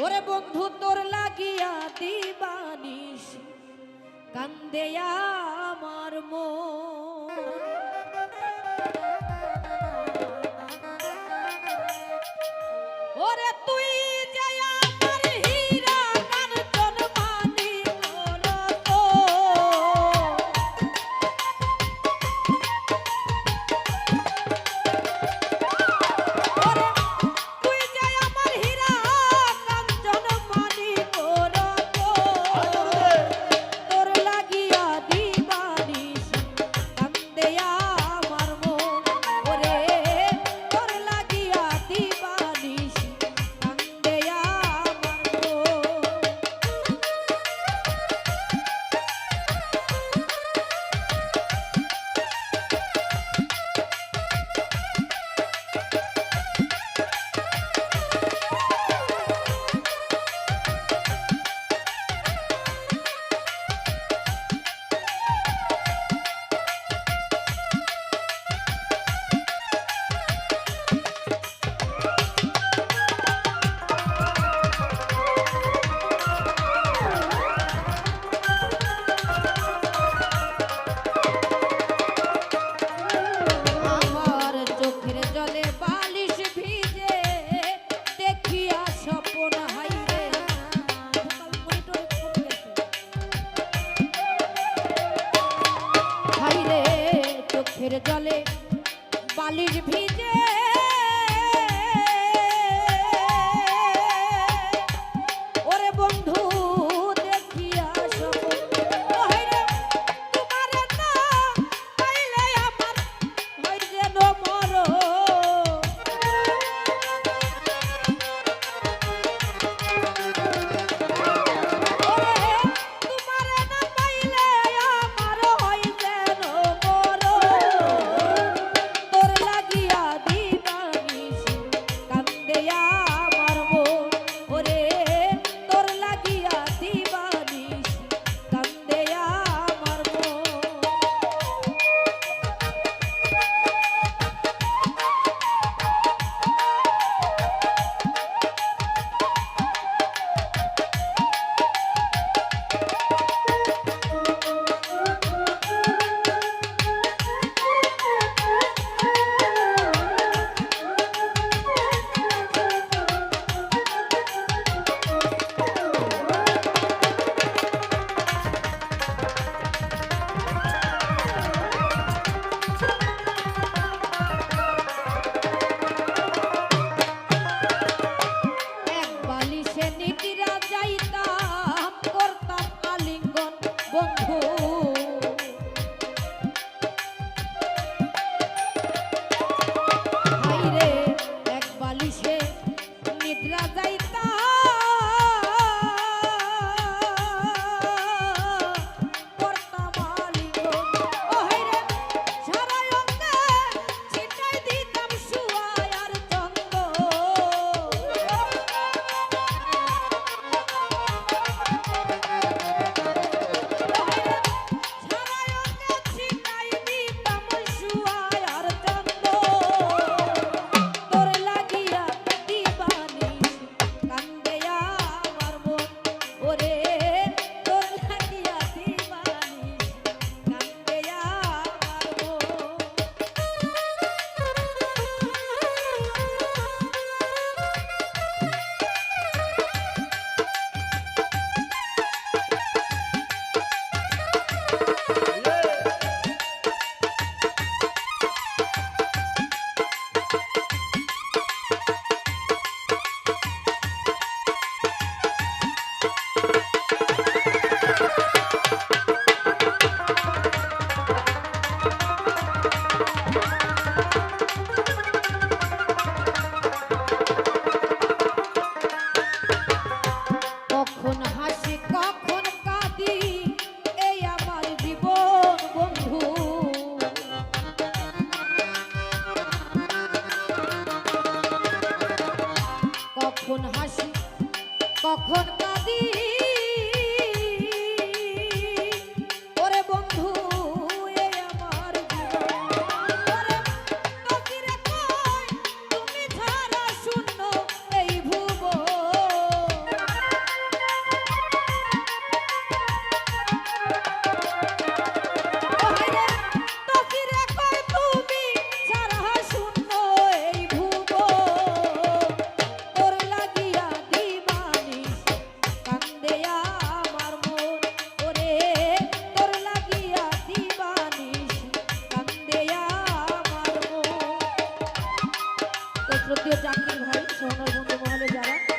ওরে বন্ধু তোর লাগিয়া দিবানিস কান্দে Look শ্রদ্ধেয় চাকরি ভাই সোনার বন্ধু মহলে যারা